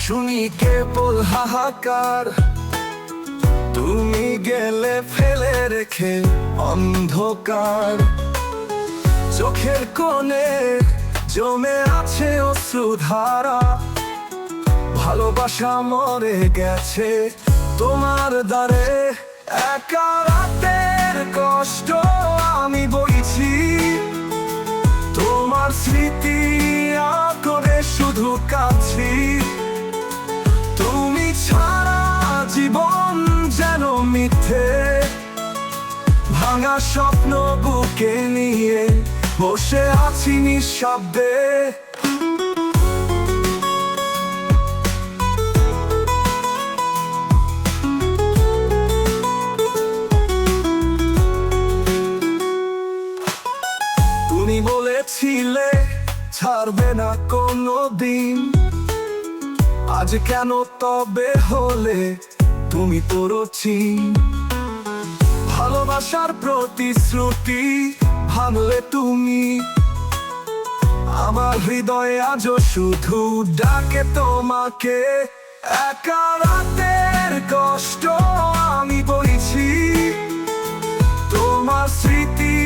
শুনি কেবল হাহাকার। তুমি গেলে ফেলে রেখে অন্ধকার। চোখের কোণে জমে আছে অশ্রুধারা ভালোবাসা মরে গেছে তোমার দ্বারে। একা রাতের কষ্ট আমি বইছি। তোমার স্মৃতি করে শুধু কাছি। তুমি ছাড়া জীবন যেন মিথ্যে। ভাঙা স্বপ্ন বুকে নিয়ে বসে আছি নিঃশব্দে। কোনো দিন। আজ কেন তবে হলে তুমি তোরছি ভালোবাসার প্রতিশ্রুতি ভাঙলে তুমি। আমার হৃদয়ে আজও শুধু ডাকে তোমাকে। একা রাতের কষ্ট আমি বইছি তোমার স্মৃতি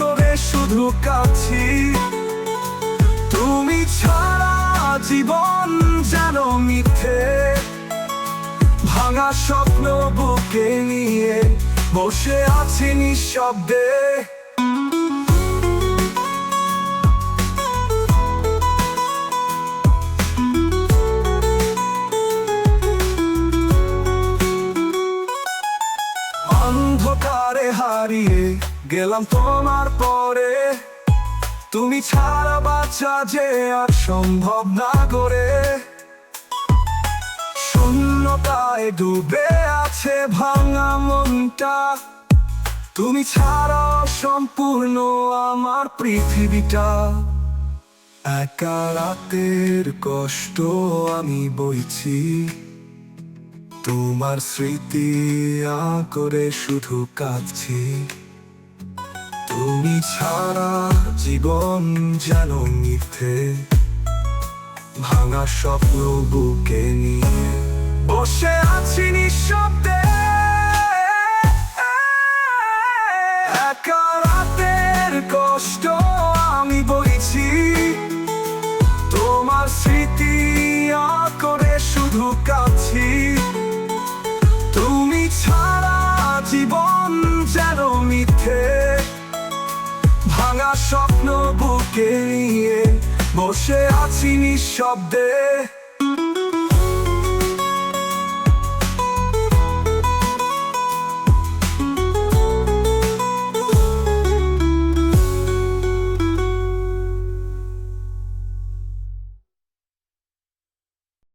করে শুধু কাছি তুমি ছাড়া জীবন যেন মিথ্যে। ভাঙা স্বপ্ন বুকে নিয়ে বসে আছি নিঃশব্দে। অন্ধকারে হারিয়ে গেলাম তোমার পরে। তুমি ছাড়া বাচ্চা যে আর সম্ভব না করে শূন্যতায় ডুবে আছে ভাঙা মনটা। তুমি ছাড়া সম্পূর্ণ আমার পৃথিবীটা। একা রাতের কষ্ট আমি বইছি। তোমার স্মৃতি আ করে শুধু কাঁদছি। তুমি ছাড়া জীবন যেন মিথ্যে। ভাঙা স্বপ্ন বুকে নিয়ে বসে আছি নিঃশব্দে। একা রাতের কষ্ট বসে আছি নিঃশব্দে।